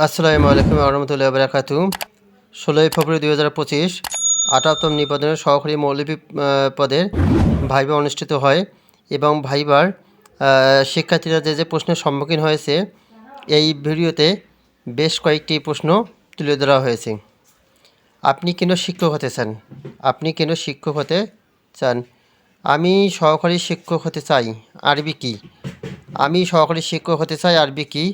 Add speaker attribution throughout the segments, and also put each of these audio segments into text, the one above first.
Speaker 1: আসসালামু আলাইকুম রহমতুল্লাহ বারাকাতু ষোলোই ফেব্রুয়ারি দুই হাজার পঁচিশ আটাত্তম নিবেদনের সহকারী মৌলভী আহ, পদের ভাইবা অনুষ্ঠিত হয় এবং ভাইবার শিক্ষার্থীরা যে যে প্রশ্নের সম্মুখীন হয়েছে এই ভিডিওতে বেশ কয়েকটি প্রশ্ন তুলে ধরা হয়েছে। আপনি কেন শিক্ষক হতে চান? আপনি কেন শিক্ষক হতে চান? আমি সহকারী শিক্ষক হতে চাই আরবি কি? আমি সহকারী শিক্ষক হতে চাই আরবি কি?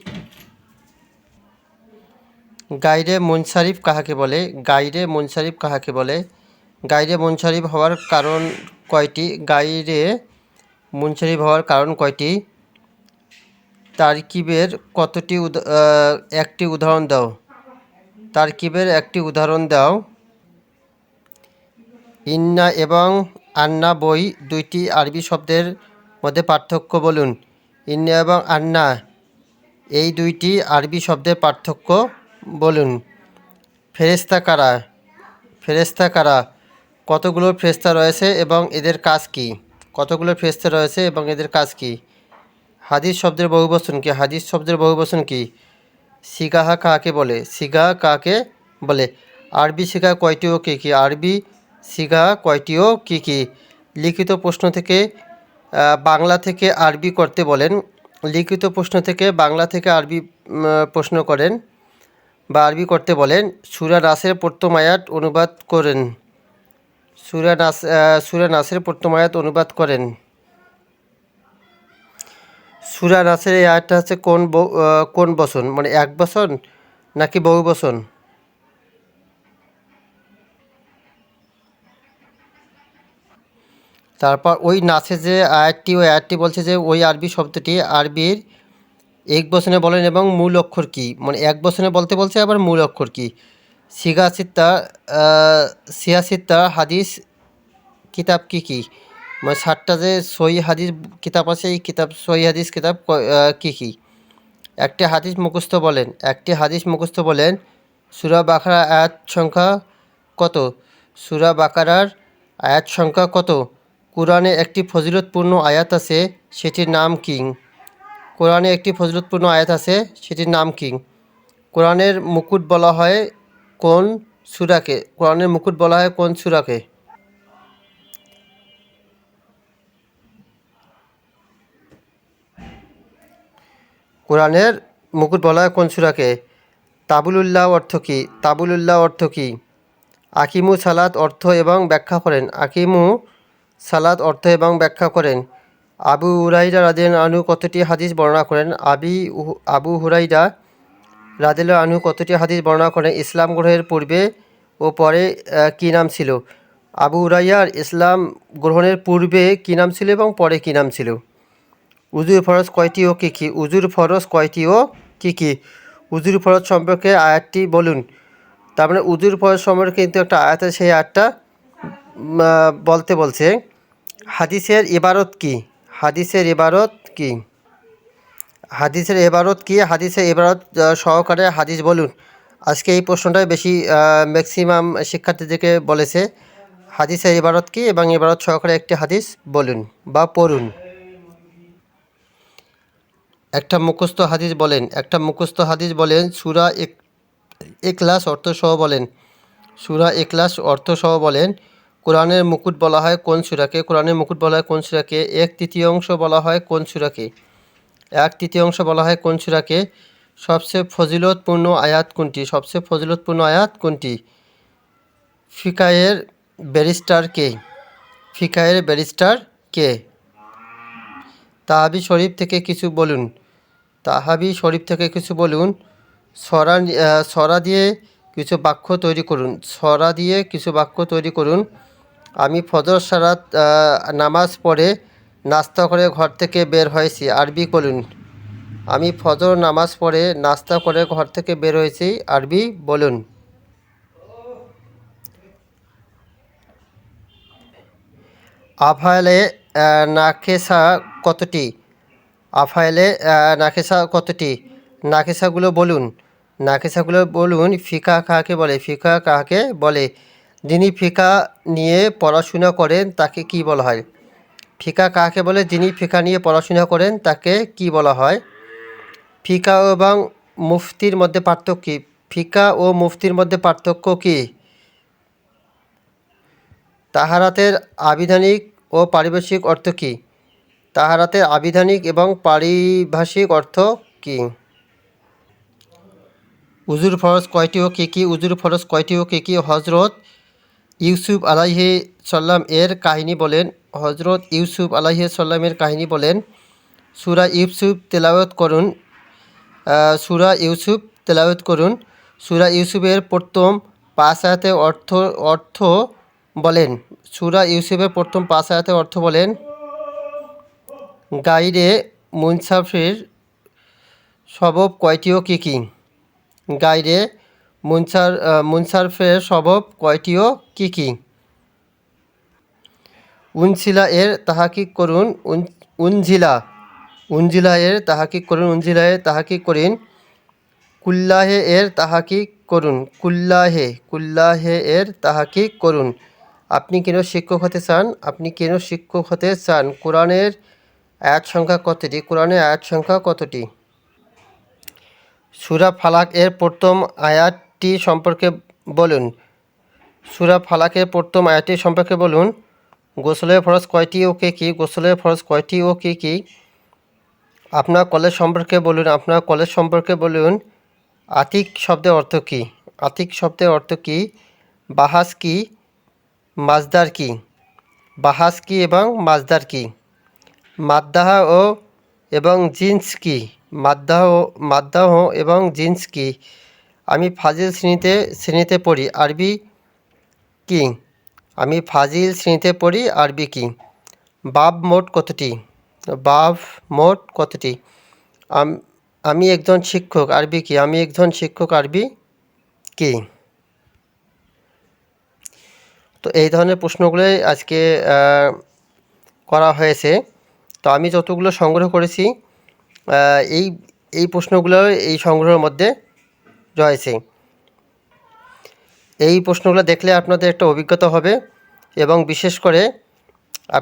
Speaker 1: গাইডে মুনসারিফ কাহাকে বলে? গাইরে মুনসারিফ কাহাকে বলে? গাইরে মুনসারিফ হওয়ার কারণ কয়টি? গাইরে মুনসারিফ হওয়ার কারণ কয়টি? তারকিবের কতটি একটি উদাহরণ দাও। তারকিবের একটি উদাহরণ দাও। ইন্না এবং আন্না বই দুইটি আরবি শব্দের মধ্যে পার্থক্য বলুন। ইন্না এবং আন্না, এই দুইটি আরবি শব্দের পার্থক্য বলুন ফেরেস্তা কারা? ফেরেস্তা কারা? কতগুলো ফেরেস্তা রয়েছে এবং এদের কাজ কি? কতগুলো ফেরেস্তা রয়েছে এবং এদের কাজ কি? হাদিস শব্দের বহুবচন কি? হাদিস শব্দের বহুবচন কি? সিগাহা কাকে বলে? সিগা কাকে বলে? আরবি শিখা কয়টি ও কী কী? আরবি শিখা কয়টিও কী কী? লিখিত প্রশ্ন থেকে বাংলা থেকে আরবি করতে বলেন। লিখিত প্রশ্ন থেকে বাংলা থেকে আরবি প্রশ্ন করেন। বা আরবি করতে বলেন, সুরা নাসের প্রত্যমায়াত অনুবাদ করেন। সুরা নাস সুরা নাসের প্রত্যমায়াত অনুবাদ করেন। সুরা নাসের এই আয়াতটা হচ্ছে কোন কোন বসন? মানে এক বসন নাকি বহু বসন? তারপর ওই নাচে যে আয়াতটি, ওই আয়াতটি বলছে যে ওই আরবি শব্দটি, আরবির এক বচনে বলেন এবং মূল অক্ষর কি? মানে এক বচনে বলতে বলছে, আবার মূল অক্ষর কি? সিগাসিত্তা সিয়াসিত্তা হাদিস, কিতাব কি কি? মানে সাতটা যে সই হাদিস কিতাব আছে, এই কিতাব সই হাদিস কিতাব ক- কি? একটি হাদিস মুখস্থ বলেন, একটি হাদিস মুখস্থ বলেন, সুরা বাকারা আয়াত সংখ্যা কত? সুরা বাকারার আয়াত সংখ্যা কত? কোরআনে একটি ফজিলতপূর্ণ আয়াত আছে, সেটির নাম কি। কোরআনে একটি ফজলতপূর্ণ আয়াত আছে, সেটির নাম কি? কোরআনের মুকুট বলা হয় কোন সুরাকে? কোরআনের মুকুট বলা হয় কোন সুরাকে? কোরআনের মুকুট বলা হয় কোন সুরাকে? তাবুলুল্লাহ অর্থ কী? তাবুলুল্লাহ অর্থ কী? আকিমু সালাত অর্থ এবং ব্যাখ্যা করেন। আকিমু সালাত অর্থ এবং ব্যাখ্যা করেন। আবু হুরাইরা রাদিয়ান আনু কতটি হাদিস বর্ণনা করেন? আবি আবু হুরাইরা রাদিল আনু কতটি হাদিস বর্ণনা করেন? ইসলাম গ্রহণের পূর্বে ও পরে কী নাম ছিল? আবু হুরাইয়ার ইসলাম গ্রহণের পূর্বে কী নাম ছিল এবং পরে কী নাম ছিল? উজুর ফরজ কয়টি ও কী কী? উজুর ফরজ কয়টি ও কী কী? উজুর ফরজ সম্পর্কে আয়াতটি বলুন। তার মানে উজুর ফরজ সম্পর্কে কিন্তু একটা আয়াত সেই আয়াতটা বলতে বলছে, হাদিসের ইবারত কি? হাদিসের ইবারত কি? হাদিসের এবারত কি? হাদিসের এবারত সহকারে হাদিস বলুন। আজকে এই প্রশ্নটাই বেশি ম্যাক্সিমাম শিক্ষার্থীদেরকে বলেছে। হাদিসের ইবারত কি এবং ইবারত সহকারে একটি হাদিস বলুন বা পড়ুন। একটা মুখস্থ হাদিস বলেন, একটা মুখস্থ হাদিস বলেন, সুরা এক এক্লাস অর্থসহ বলেন। সুরা এক্লাস অর্থসহ বলেন কোরআনের মুকুট বলা হয় কোন সুরাকে? কোরআনের মুকুট বলা হয় কোন সুরাকে? এক তৃতীয়াংশ বলা হয় কোন সুরাকে? এক তৃতীয়াংশ বলা হয় কোন সুরাকে? সবচেয়ে ফজিলতপূর্ণ আয়াত কোনটি? সবচেয়ে ফজিলতপূর্ণ আয়াত কোনটি? ফিকায়ের ব্যারিস্টার কে? ফিকায়ের ব্যারিস্টার কে? তাহাবি শরীফ থেকে কিছু বলুন। তাহাবি শরীফ থেকে কিছু বলুন। সরা সরা দিয়ে কিছু বাক্য তৈরি করুন। সরা দিয়ে কিছু বাক্য তৈরি করুন। আমি ফজর সারাত নামাজ পড়ে নাস্তা করে ঘর থেকে বের হয়েছি। আরবি বলুন। আমি ফজর নামাজ পড়ে নাস্তা করে ঘর থেকে বের হয়েছি। আরবি বলুন। আহ, নাকেসা কতটি? আফাইলে আহ, নাকেসা কতটি? নাকেসাগুলো বলুন। নাকেসাগুলো বলুন ফিকা কাহাকে বলে? ফিকা কাহাকে বলে? যিনি ফিকা নিয়ে পড়াশোনা করেন, তাকে কি বলা হয়? ফিকা কাকে বলে? যিনি ফিকা নিয়ে পড়াশোনা করেন, তাকে কি বলা হয়? ফিকা এবং মুফতির মধ্যে পার্থক্য কী? ফিকা ও মুফতির মধ্যে পার্থক্য কী? তাহারাতের আবিধানিক ও পারিভাষিক অর্থ কী? তাহারাতের আবিধানিক এবং পারিভাষিক অর্থ কী? উজুর ফরজ কয়টি ও কী কী? উজুর ফরজ কয়টি ও কী কী? হজরত ইউসুফ আলাইহি সাল্লাম এর কাহিনী বলেন হজরত ইউসুফ আলাইহি সাল্লামের কাহিনী বলেন, সুরা ইউসুফ তেলাওয়াত করুন সুরা ইউসুফ তেলাওয়াত করুন। সুরা ইউসুফের প্রথম আয়াতে অর্থ অর্থ বলেন, সুরা ইউসুফের প্রথম আয়াতে অর্থ বলেন গাইডে মুনসাফির স্বভাব কয়টিও কী কী? গাইডে মুনসার মুনসারফের স্বভাব কয়টি ও কী কী? উনছিলা এর তাহাকিক করুন, উন- উনঝিলা উনজিলা এর তাহাকিক করুন, উনজিলা এর তাহাকিক করিন। কুল্লাহে এর তাহাকিক করুন, কুল্লাহে কুল্লাহে এর তাহাকিক করুন। আপনি কেন শিক্ষক হতে চান? আপনি কেন শিক্ষক হতে চান? কোরআনের আয়াত সংখ্যা কতটি? কোরআনের আয়াত সংখ্যা কতটি? সুরা ফালাক এর প্রথম আয়াতটি সম্পর্কে বলুন। সুরা ফালাকের প্রথম আয়াতটি সম্পর্কে বলুন। গোসলের ফরজ কয়টি ও কে কী? গোসলের ফরজ কয়টি ও কী কী? আপনার কলেজ সম্পর্কে বলুন, আপনার কলেজ সম্পর্কে বলুন। আতিক শব্দের অর্থ কী? আতিক শব্দের অর্থ কী? বাহাস কি? মাজদার কি? বাহাস কি এবং মাজদার কি? মাদ্দাহা ও এবং জিন্স কি? মাদ্দাহ মাদ্দাহ এবং জিন্স কি? আমি ফাজিল শ্রেণীতে শ্রেণীতে পড়ি, আরবি কি। আমি ফাজিল শ্রেণীতে পড়ি, আরবি কি। বাব মোট কতটি? বাব মোট কতটি? আমি একজন শিক্ষক, আরবি কি। আমি একজন শিক্ষক, আরবি কি। তো এই ধরনের প্রশ্নগুলোই আজকে করা হয়েছে। তো আমি যতগুলো সংগ্রহ করেছি এই এই প্রশ্নগুলো, এই সংগ্রহের মধ্যে রয়েছে। এই প্রশ্নগুলো দেখলে আপনাদের একটা অভিজ্ঞতা হবে এবং বিশেষ করে